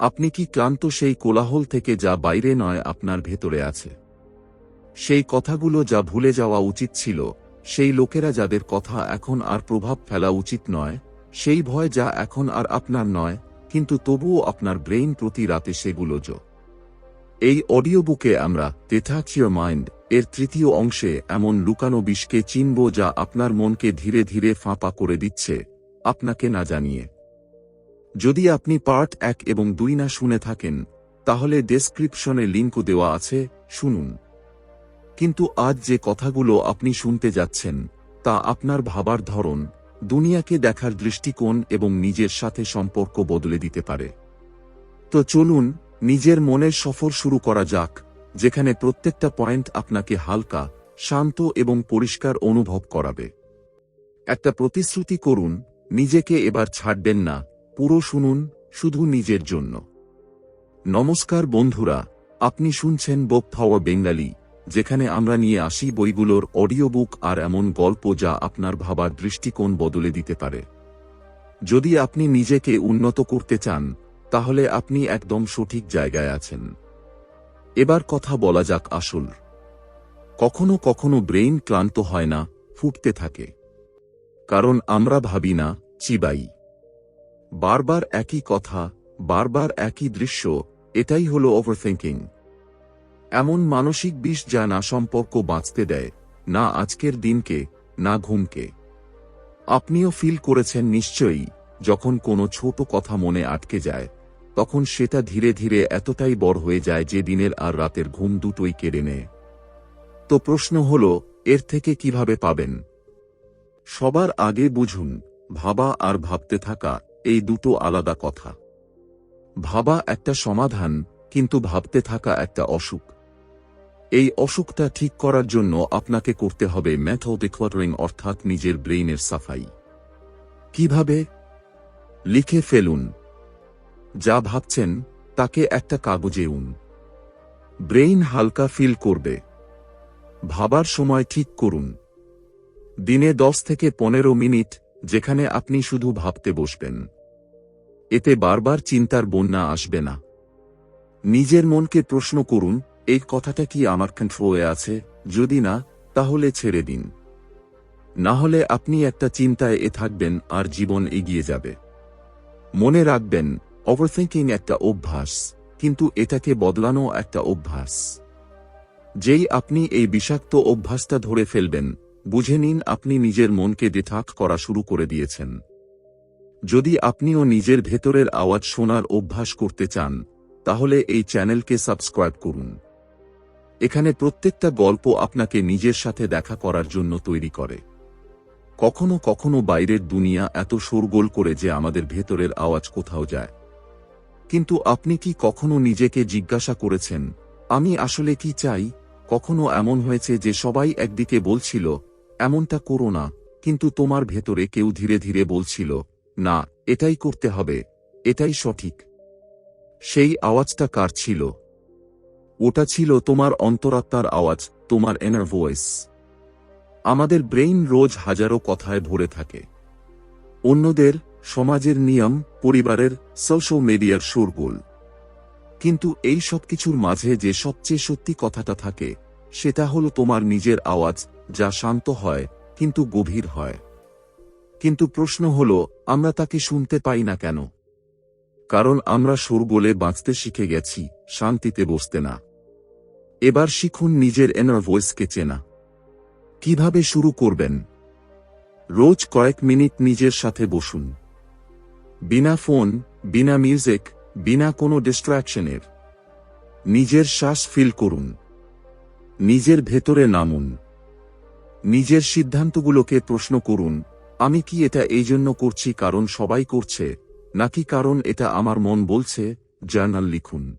আপনি কি ক্লান্ত সেই কোলাহল থেকে যা বাইরে নয় আপনার ভেতরে আছে? সেই কথাগুলো যা ভুলে যাওয়া উচিত ছিল, সেই লোকেরা যাদের কথা এখন আর প্রভাব ফেলা উচিত নয়, সেই ভয় যা এখন আর আপনার নয়, কিন্তু তবুও আপনার ব্রেইন প্রতি রাতে সেগুলো যো এই অডিও বুকে আমরা ইউর মাইন্ড এর তৃতীয় অংশে এমন লুকানো বিষকে চিনব যা আপনার মনকে ধীরে ধীরে ফাঁপা করে দিচ্ছে, আপনাকে না জানিয়ে। যদি আপনি পার্ট এক এবং দুই না শুনে থাকেন, তাহলে ডেসক্রিপশনে লিঙ্কও দেওয়া আছে, শুনুন। কিন্তু আজ যে কথাগুলো আপনি শুনতে যাচ্ছেন, তা আপনার ভাবার ধরন, দুনিয়াকে দেখার দৃষ্টিকোণ এবং নিজের সাথে সম্পর্ক বদলে দিতে পারে। তো চলুন, নিজের মনের সফর শুরু করা যাক, যেখানে প্রত্যেকটা পয়েন্ট আপনাকে হালকা, শান্ত এবং পরিষ্কার অনুভব করাবে। একটা প্রতিশ্রুতি করুন, নিজেকে এবার ছাড়বেন না। পুরো শুনুন শুধু নিজের জন্য। নমস্কার বন্ধুরা, আপনি শুনছেন বোক ফাওয়া বেঙ্গালি, যেখানে আমরা নিয়ে আসি বইগুলোর অডিও বুক আর এমন গল্প যা আপনার ভাবার দৃষ্টিকোণ বদলে দিতে পারে। যদি আপনি নিজেকে উন্নত করতে চান, তাহলে আপনি একদম সঠিক জায়গায় আছেন। এবার কথা বলা যাক আসল। কখনো কখনো ব্রেইন ক্লান্ত হয় না, ফুটতে থাকে। কারণ আমরা ভাবি না, চিবাই। বারবার একই কথা, বারবার একই দৃশ্য, এটাই হলো ওভারথিঙ্কিং এমন মানসিক বিষ যা না সম্পর্ক বাঁচতে দেয়, না আজকের দিনকে, না ঘুমকে। আপনিও ফিল করেছেন নিশ্চয়ই, যখন কোনো ছোট কথা মনে আটকে যায়, তখন সেটা ধীরে ধীরে এতটাই বড় হয়ে যায় যে দিনের আর রাতের ঘুম দুটোই কেড়ে নেয়। তো প্রশ্ন হল, এর থেকে কীভাবে পাবেন? সবার আগে বুঝুন, ভাবা আর ভাবতে থাকা এই দুটো আলাদা কথা। ভাবা একটা সমাধান, কিন্তু ভাবতে থাকা একটা অসুখ। এই অসুখটা ঠিক করার জন্য আপনাকে করতে হবে ম্যাথো ডিক্লারিং অর্থাৎ নিজের ব্রেইনের সাফাই। কীভাবে? লিখে ফেলুন। যা ভাবছেন, তাকে একটা কাগজে উন। ব্রেইন হালকা ফিল করবে। ভাবার সময় ঠিক করুন। দিনে দশ থেকে পনেরো মিনিট, যেখানে আপনি শুধু ভাবতে বসবেন। এতে বারবার চিন্তার বন্যা আসবে না। নিজের মনকে প্রশ্ন করুন, এই কথাটা কি আমার কন্ট্রোলে আছে? যদি না, তাহলে ছেড়ে দিন। না হলে আপনি একটা চিন্তায় এ থাকবেন আর জীবন এগিয়ে যাবে। মনে রাখবেন ওভারথিঙ্কিং একটা অভ্যাস, কিন্তু এটাকে বদলানো একটা অভ্যাস। যেই আপনি এই বিষাক্ত অভ্যাসটা ধরে ফেলবেন, বুঝে নিন আপনি নিজের মনকে ডিঠাক করা শুরু করে দিয়েছেন। যদি আপনিও নিজের ভেতরের আওয়াজ শোনার অভ্যাস করতে চান, তাহলে এই চ্যানেলকে সাবস্ক্রাইব করুন। এখানে প্রত্যেকটা গল্প আপনাকে নিজের সাথে দেখা করার জন্য তৈরি করে। কখনো কখনো বাইরের দুনিয়া এত শোরগোল করে যে আমাদের ভেতরের আওয়াজ কোথাও যায়। কিন্তু আপনি কি কখনো নিজেকে জিজ্ঞাসা করেছেন, আমি আসলে কি চাই? কখনো এমন হয়েছে যে সবাই একদিকে বলছিল, এমনটা করো না। কিন্তু তোমার ভেতরে কেউ ধীরে ধীরে বলছিল না, এটাই করতে হবে, এটাই সঠিক। সেই আওয়াজটা কার ছিল? ওটা ছিল তোমার অন্তরাত্মার আওয়াজ, তোমার এনার ভয়েস আমাদের ব্রেইন রোজ হাজারো কথায় ভরে থাকে। অন্যদের, সমাজের নিয়ম, পরিবারের সোশ্যাল মিডিয়ার শোরগোল কিন্তু এই সব কিছুর মাঝে যে সবচেয়ে সত্যি কথাটা থাকে, সেটা হলো তোমার নিজের আওয়াজ, যা শান্ত হয়, কিন্তু গভীর হয়। কিন্তু প্রশ্ন হল, আমরা তাকে শুনতে পাই না কেন? কারণ আমরা শোরগোলে বাঁচতে শিখে গেছি, শান্তিতে বসতে না। এবার শিখুন নিজের এনার ভয়েসকে চেনা। কীভাবে শুরু করবেন? রোজ কয়েক মিনিট নিজের সাথে বসুন। বিনা ফোন, বিনা মিউজিক বিনা কোনো ডিস্ট্র্যাকশনের নিজের শ্বাস ফিল করুন। নিজের ভেতরে নামুন। নিজের সিদ্ধান্তগুলোকে প্রশ্ন করুন আমি কি এটা এই জন্য করছি কারণ সবাই করছে, নাকি কারণ এটা আমার মন বলছে, জার্নাল লিখুন।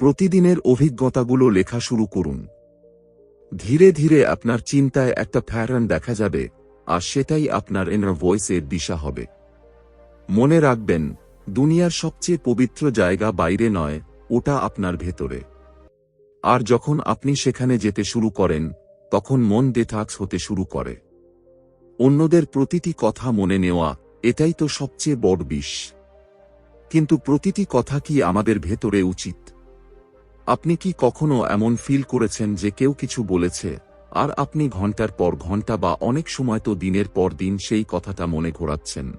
প্রতিদিনের অভিজ্ঞতাগুলো লেখা শুরু করুন। ধীরে ধীরে আপনার চিন্তায় একটা প্যাটার্ন দেখা যাবে, আর সেটাই আপনার এনার ভয়েসের দিশা হবে। মনে রাখবেন, দুনিয়ার সবচেয়ে পবিত্র জায়গা বাইরে নয়, ওটা আপনার ভেতরে। আর যখন আপনি সেখানে যেতে শুরু করেন, তখন মন ডেটাক্স হতে শুরু করে। অন্যদের প্রতিটি কথা মনে নেওয়া, এটাই তো সবচেয়ে বড় বিষ। কিন্তু প্রতিটি কথা কি আমাদের ভেতরে উচিত? আপনি কি কখনো এমন ফিল করেছেন যে কেউ কিছু বলেছে, আর আপনি ঘণ্টার পর ঘণ্টা বা অনেক সময় তো দিনের পর দিন সেই কথাটা মনে ঘোরাচ্ছেন?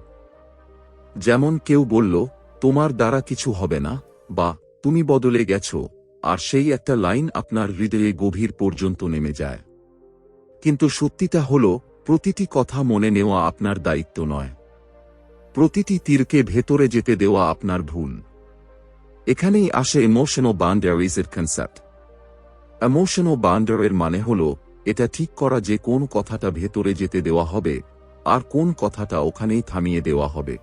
যেমন কেউ বলল, তোমার দ্বারা কিছু হবে না বা, তুমি বদলে গেছ আর সেই একটা লাইন আপনার হৃদয়ে গভীর পর্যন্ত নেমে যায়। কিন্তু সত্যিটা হল প্রতিটি কথা মনে নেওয়া আপনার দায়িত্ব নয়। প্রতিটি তীরকে ভেতরে যেতে দেওয়া আপনার ভুল। এখানেই আসে ইমোশনাল বাউন্ডারিজের কনসেপ্ট ইমোশনাল বাউন্ডারের মানে হল, এটা ঠিক করা যে কোন কথাটা ভেতরে যেতে দেওয়া হবে, আর কোন কথাটা ওখানেই থামিয়ে দেওয়া হবে।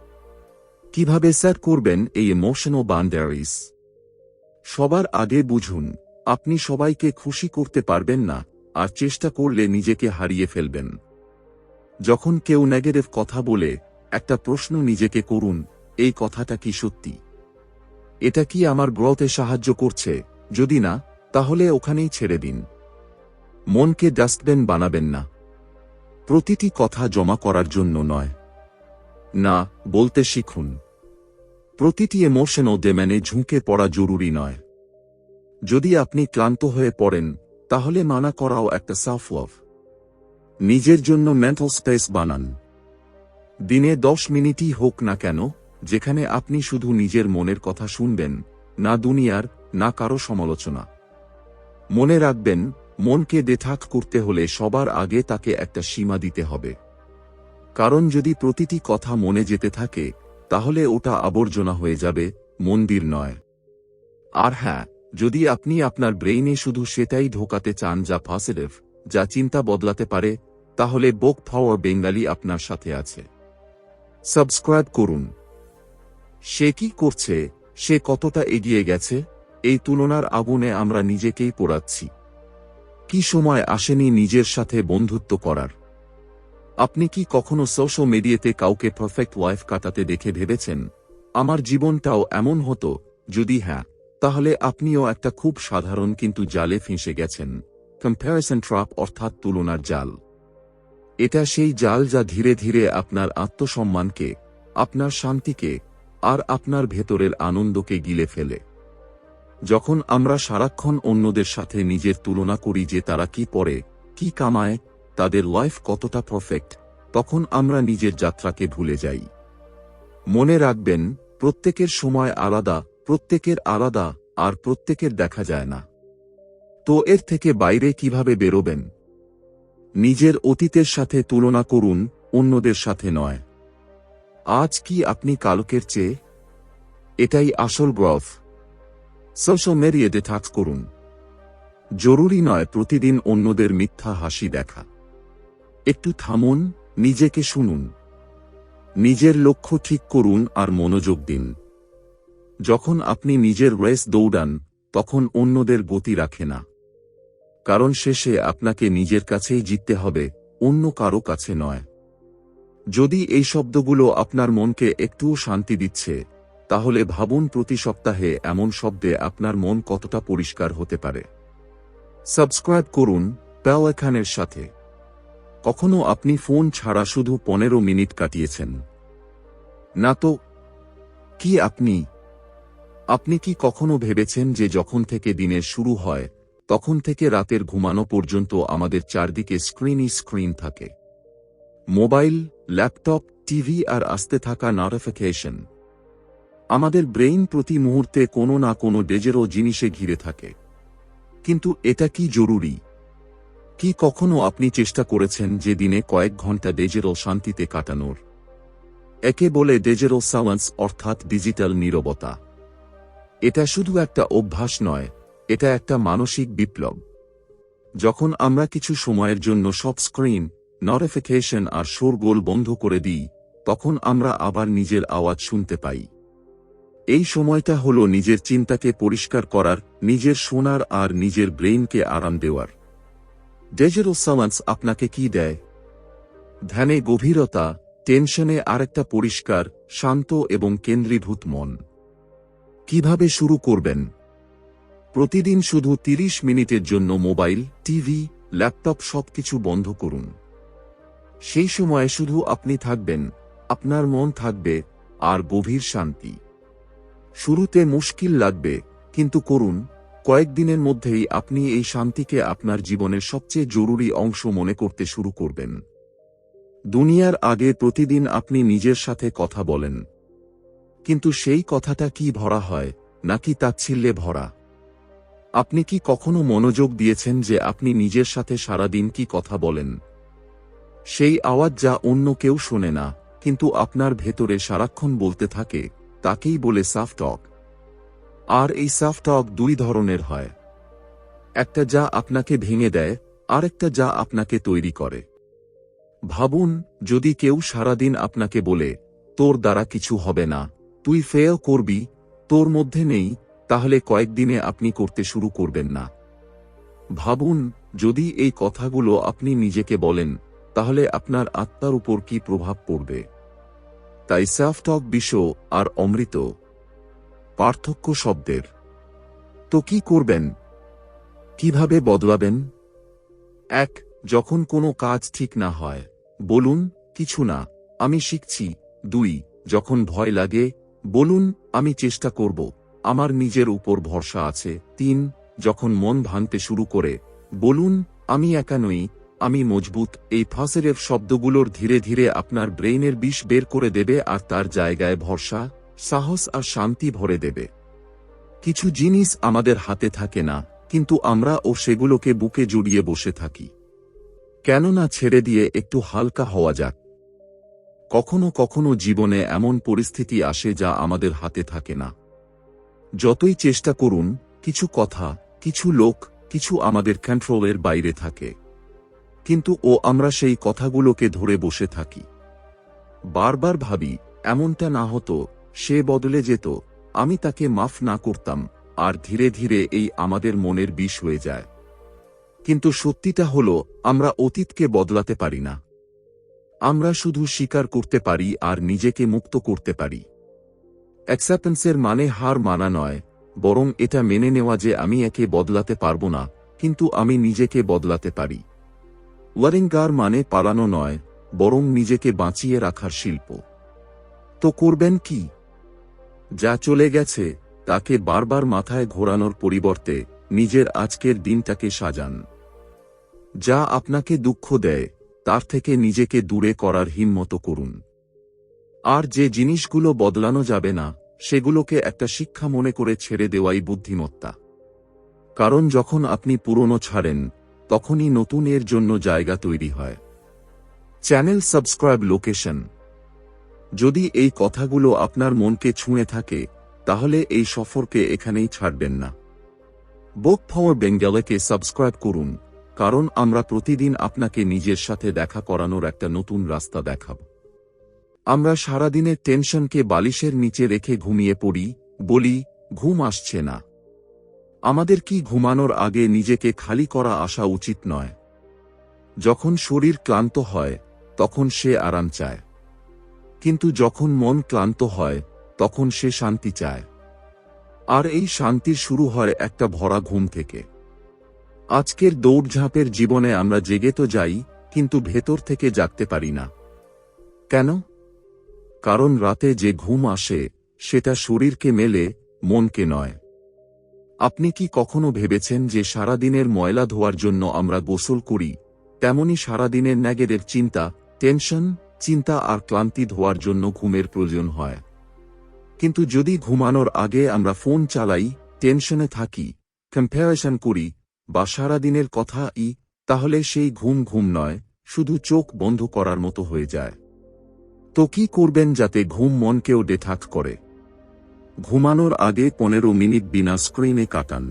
কীভাবে স্যার করবেন এই ইমোশনাল বাউন্ডারিজ সবার আগে বুঝুন, আপনি সবাইকে খুশি করতে পারবেন না, আর চেষ্টা করলে নিজেকে হারিয়ে ফেলবেন। যখন কেউ নেগেটিভ কথা বলে, একটা প্রশ্ন নিজেকে করুন, এই কথাটা কি সত্যি? এটা কি আমার গ্রহতে সাহায্য করছে? যদি না, তাহলে ওখানেই ছেড়ে দিন। মনকে ডাস্টবিন বানাবেন না। প্রতিটি কথা জমা করার জন্য নয়। না, বলতে শিখুন। প্রতিটি ইমোশন ও ডেমেনে ঝুঁকে পড়া জরুরি নয়। যদি আপনি ক্লান্ত হয়ে পড়েন, তাহলে মানা করাও একটা সাফ নিজের জন্য মেন্টাল স্পেস বানান। দিনে দশ মিনিটই হোক না কেন, যেখানে আপনি শুধু নিজের মনের কথা শুনবেন, না দুনিয়ার, না কারও সমালোচনা। মনে রাখবেন, মনকে দেঠাক করতে হলে সবার আগে তাকে একটা সীমা দিতে হবে। কারণ যদি প্রতিটি কথা মনে যেতে থাকে, তাহলে ওটা আবর্জনা হয়ে যাবে, মন্দির নয়। আর হ্যাঁ যদি আপনি আপনার ব্রেইনে শুধু সেটাই ঢোকাতে চান যা পজিটিভ যা চিন্তা বদলাতে পারে, তাহলে বোক পাওয়ার বেঙ্গালি আপনার সাথে আছে। সাবস্ক্রাইব করুন। সে কি করছে? সে কতটা এগিয়ে গেছে? এই তুলনার আগুনে আমরা নিজেকেই পোড়াচ্ছি। কি সময় আসেনি নিজের সাথে বন্ধুত্ব করার? আপনি কি কখনো সোশ্যাল মিডিয়াতে কাউকে পারফেক্ট ওয়াইফ কাটাতে দেখে ভেবেছেন? আমার জীবনটাও এমন হতো, যদি হ্যাঁ তাহলে আপনিও একটা খুব সাধারণ কিন্তু জালে ফেঁসে গেছেন। কম্প্যারিসন ট্রাপ অর্থাৎ তুলনার জাল। এটা সেই জাল যা ধীরে ধীরে আপনার আত্মসম্মানকে, আপনার শান্তিকে আর আপনার ভেতরের আনন্দকে গিলে ফেলে। যখন আমরা সারাক্ষণ অন্যদের সাথে নিজের তুলনা করি যে তারা কি পরে, কি কামায়, তাদের লাইফ কতটা পারফেক্ট তখন আমরা নিজের যাত্রাকে ভুলে যাই। মনে রাখবেন, প্রত্যেকের সময় আলাদা, প্রত্যেকের আলাদা আর প্রত্যেকের দেখা যায় না। তো এর থেকে বাইরে কীভাবে বেরোবেন? নিজের অতীতের সাথে তুলনা করুন, অন্যদের সাথে নয়। আজ কি আপনি কালকের চেয়ে? এটাই আসল গ্রফ সোশ্যাল মিডিয়া ডিটাক্স করুন। জরুরি নয় প্রতিদিন অন্যদের মিথ্যা হাসি দেখা। একটু থামুন, নিজেকে শুনুন। নিজের লক্ষ্য ঠিক করুন আর মনোযোগ দিন। যখন আপনি নিজের রেস দৌড়ান, তখন অন্যদের গতি রাখে না। কারণ শেষে আপনাকে নিজের কাছেই জিততে হবে, অন্য কারও কাছে নয়। যদি এই শব্দগুলো আপনার মনকে একটুও শান্তি দিচ্ছে, তাহলে ভাবুন প্রতি সপ্তাহে এমন শব্দে আপনার মন কতটা পরিষ্কার হতে পারে। সাবস্ক্রাইব করুন প্যাওয়া খানের সাথে। কখনো আপনি ফোন ছাড়া শুধু পনেরো মিনিট কাটিয়েছেন। না তো, কি আপনি? আপনি কি কখনো ভেবেছেন যে যখন থেকে দিনের শুরু হয় তখন থেকে রাতের ঘুমানো পর্যন্ত আমাদের চারদিকে স্ক্রিনই স্ক্রিন থাকে। মোবাইল, ল্যাপটপ, টিভি আর আসতে থাকা নোটিফিকেশন আমাদের ব্রেইন প্রতি মুহূর্তে কোনো না কোনো ডেজেরও জিনিসে ঘিরে থাকে। কিন্তু এটা কি জরুরি? কি কখনো আপনি চেষ্টা করেছেন যে দিনে কয়েক ঘণ্টা ডেজেরো শান্তিতে কাটানোর? একে বলে ডেজেরো সাওয়ান্স অর্থাৎ ডিজিটাল নীরবতা। এটা শুধু একটা অভ্যাস নয় এটা একটা মানসিক বিপ্লব। যখন আমরা কিছু সময়ের জন্য সব স্ক্রিন নোটিফিকেশন আর শোরগোল বন্ধ করে দিই, তখন আমরা আবার নিজের আওয়াজ শুনতে পাই। এই সময়টা হল নিজের চিন্তাকে পরিষ্কার করার, নিজের শোনার আর নিজের ব্রেইনকে আরাম দেওয়ার। ডেজেরো সাওয়ান্স আপনাকে কি দেয়? ধ্যানে গভীরতা, টেনশনে আরেকটা পরিষ্কার, শান্ত এবং কেন্দ্রীভূত মন। কীভাবে শুরু করবেন? প্রতিদিন শুধু ৩০ মিনিটের জন্য মোবাইল, টিভি, ল্যাপটপ সবকিছু বন্ধ করুন। সেই সময়ে শুধু আপনি থাকবেন, আপনার মন থাকবে আর গভীর শান্তি। শুরুতে মুশকিল লাগবে, কিন্তু করুন, কয়েকদিনের মধ্যেই আপনি এই শান্তিকে আপনার জীবনের সবচেয়ে জরুরি অংশ মনে করতে শুরু করবেন। দুনিয়ার আগে প্রতিদিন আপনি নিজের সাথে কথা বলেন। কিন্তু সেই কথাটা কি ভরা হয়, নাকি তাচ্ছিল্যে ভরা? আপনি কি কখনো মনোযোগ দিয়েছেন যে আপনি নিজের সাথে সারাদিন কি কথা বলেন? সেই আওয়াজ যা অন্য কেউ শোনে না, কিন্তু আপনার ভেতরে সারাক্ষণ বলতে থাকে, তাকেই বলে সাফ টক। আর এই সাফ টক দুই ধরনের হয়। একটা যা আপনাকে ভেঙে দেয়, আরেকটা যা আপনাকে তৈরি করে। ভাবুন, যদি কেউ সারাদিন আপনাকে বলে, তোর দ্বারা কিছু হবে না, তুই ফেয় করবি, তোর মধ্যে নেই তাহলে কয়েকদিনে আপনি করতে শুরু করবেন না। ভাবুন, যদি এই কথাগুলো আপনি নিজেকে বলেন, তাহলে আপনার আত্মার উপর কি প্রভাব পড়বে? তাই সাফ টক বিষ আর অমৃত, পার্থক্য শব্দের। তো কি করবেন? কীভাবে বদলাবেন? এক, যখন কোনো কাজ ঠিক না হয়, বলুন, কিছু না, আমি শিখছি। দুই, যখন ভয় লাগে, বলুন, আমি চেষ্টা করব। আমার নিজের উপর ভরসা আছে। তিন, যখন মন ভাঙতে শুরু করে, বলুন, আমি একা নই, আমি মজবুত। এই ফাসেরের শব্দগুলোর ধীরে ধীরে আপনার ব্রেইনের বিষ বের করে দেবে আর তার জায়গায় ভরসা, সাহস আর শান্তি ভরে দেবে। কিছু জিনিস আমাদের হাতে থাকে না, কিন্তু আমরা ও সেগুলোকে বুকে জড়িয়ে বসে থাকি। কেননা ছেড়ে দিয়ে একটু হালকা হওয়া যাক। কখনো কখনো জীবনে এমন পরিস্থিতি আসে যা আমাদের হাতে থাকে না। যতই চেষ্টা করুন, কিছু কথা, কিছু লোক, কিছু আমাদের কন্ট্রোলের বাইরে থাকে। কিন্তু ও আমরা সেই কথাগুলোকে ধরে বসে থাকি। বারবার ভাবি, এমনটা না হতো, সে বদলে যেত, আমি তাকে মাফ না করতাম, আর ধীরে ধীরে এই আমাদের মনের বিষ হয়ে যায়। কিন্তু সত্যিটা হল, আমরা অতীতকে বদলাতে পারি না। আমরা শুধু স্বীকার করতে পারি, আর নিজেকে মুক্ত করতে পারি। অ্যাকসেপ্টেন্সের মানে হার মানা নয়, বরং এটা মেনে নেওয়া যে আমি একে বদলাতে পারব না, কিন্তু আমি নিজেকে বদলাতে পারি। ওয়ারিঙ্গার মানে পালানো নয়, বরং নিজেকে বাঁচিয়ে রাখার শিল্প। তো করবেন কি? যা চলে গেছে, তাকে বারবার মাথায় ঘোরানোর পরিবর্তে নিজের আজকের দিনটাকে সাজান। যা আপনাকে দুঃখ দেয়, তার থেকে নিজেকে দূরে করার হিম্মত করুন। আর যে জিনিসগুলো বদলানো যাবে না, সেগুলোকে একটা শিক্ষা মনে করে ছেড়ে দেওয়াই বুদ্ধিমত্তা। কারণ যখন আপনি পুরনো ছাড়েন, তখনই নতুন এর জন্য জায়গা তৈরি হয়। Channel subscribe location. যদি এই কথাগুলো আপনার মনকে ছুঁয়ে থাকে, তাহলে এই সফরকে এখানেই ছাড়বেন না। বোক পাওয়ার বেঙ্গালেকে সাবস্ক্রাইব করুন, কারণ আমরা প্রতিদিন আপনাকে নিজের সাথে দেখা করানোর একটা নতুন রাস্তা দেখাব। আমরা সারাদিনের টেনশনকে বালিশের নিচে রেখে ঘুমিয়ে পড়ি, বলি, ঘুম আসছে না। আমাদের কি ঘুমানোর আগে নিজেকে খালি করা আসা উচিত নয়। যখন শরীর ক্লান্ত হয়, তখন সে আরাম চায়। কিন্তু যখন মন ক্লান্ত হয়, তখন সে শান্তি চায়। আর এই শান্তির শুরু হয় একটা ভরা ঘুম থেকে। আজকের দৌড়ঝাঁপের জীবনে আমরা জেগে তো যাই, কিন্তু ভেতর থেকে জাগতে পারি না। কেন? কারণ রাতে যে ঘুম আসে, সেটা শরীরকে মেলে, মনকে নয়। আপনি কি কখনো ভেবেছেন যে সারাদিনের ময়লা ধোয়ার জন্য আমরা গোসল করি? তেমনি সারাদিনের ন্যাগেদের চিন্তা, টেনশন, চিন্তা আর ক্লান্তি ধোয়ার জন্য ঘুমের প্রয়োজন হয়। কিন্তু যদি ঘুমানোর আগে আমরা ফোন চালাই, টেনশনে থাকি কম্প্যারিশন করি, বা সারাদিনের কথা ই, তাহলে সেই ঘুম ঘুম নয়, শুধু চোখ বন্ধ করার মতো হয়ে যায়। তো কি করবেন যাতে ঘুম মনকেও ডেঠাক করে? ঘুমানোর আগে পনেরো মিনিট বিনা স্ক্রিনে কাটান।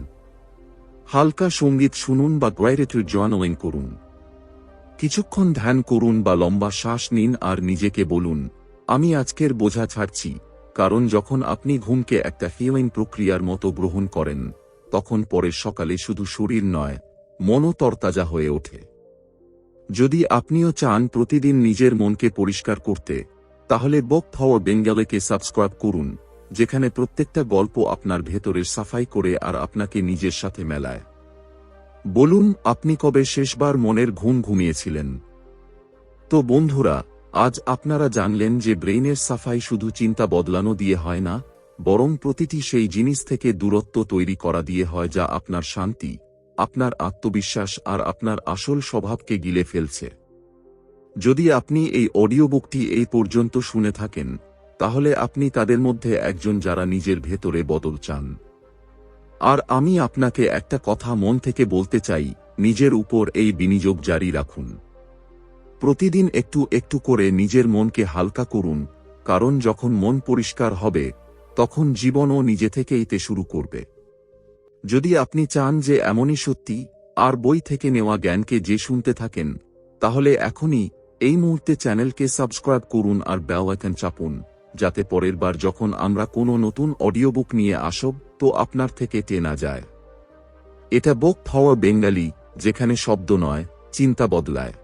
হালকা সংগীত শুনুন বা গ্রাইরেটিভ জার্নালিং করুন। কিছুক্ষণ ধ্যান করুন বা লম্বা শ্বাস নিন আর নিজেকে বলুন, আমি আজকের বোঝা ছাড়ছি, কারণ যখন আপনি ঘুমকে একটা হিলিং প্রক্রিয়ার মতো গ্রহণ করেন, তখন পরের সকালে শুধু শরীর নয়, মনও তরতাজা হয়ে ওঠে। যদি আপনিও চান প্রতিদিন নিজের মনকে পরিষ্কার করতে তাহলে বক ফাওয়ার বেঙ্গালেকে সাবস্ক্রাইব করুন, যেখানে প্রত্যেকটা গল্প আপনার ভেতরের সাফাই করে আর আপনাকে নিজের সাথে মেলায়। বলুন, আপনি কবে শেষবার মনের ঘুম ঘুমিয়েছিলেন? তো বন্ধুরা, আজ আপনারা জানলেন যে ব্রেইনের সাফাই শুধু চিন্তা বদলানো দিয়ে হয় না, বরং প্রতিটি সেই জিনিস থেকে দূরত্ব তৈরি করা দিয়ে হয় যা আপনার শান্তি, আপনার আত্মবিশ্বাস আর আপনার আসল স্বভাবকে গিলে ফেলছে। যদি আপনি এই অডিও বুকটি এই পর্যন্ত শুনে থাকেন, তাহলে আপনি তাদের মধ্যে একজন যারা নিজের ভেতরে বদল চান। আর আমি আপনাকে একটা কথা মন থেকে বলতে চাই, নিজের উপর এই বিনিয়োগ জারি রাখুন। প্রতিদিন একটু একটু করে নিজের মনকে হালকা করুন, কারণ যখন মন পরিষ্কার হবে, তখন জীবনও নিজে থেকেই তে শুরু করবে। যদি আপনি চান যে এমনই সত্যি, আর বই থেকে নেওয়া জ্ঞানকে যে শুনতে থাকেন, তাহলে এখনই এই মুহূর্তে চ্যানেলকে সাবস্ক্রাইব করুন আর বেল আইকন চাপুন, যাতে পরের বার যখন আমরা কোনো নতুন অডিও বুক নিয়ে আসব, তো আপনার থেকে টেনা যায়। এটা বুক পাওয়ার বেঙ্গালি, যেখানে শব্দ নয়, চিন্তা বদলায়।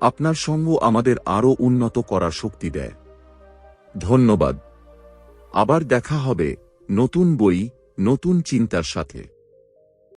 আপনার সঙ্গ আমাদের আরও উন্নত করার শক্তি দেয়। ধন্যবাদ। আবার দেখা হবে নতুন বই, নতুন চিন্তার সাথে।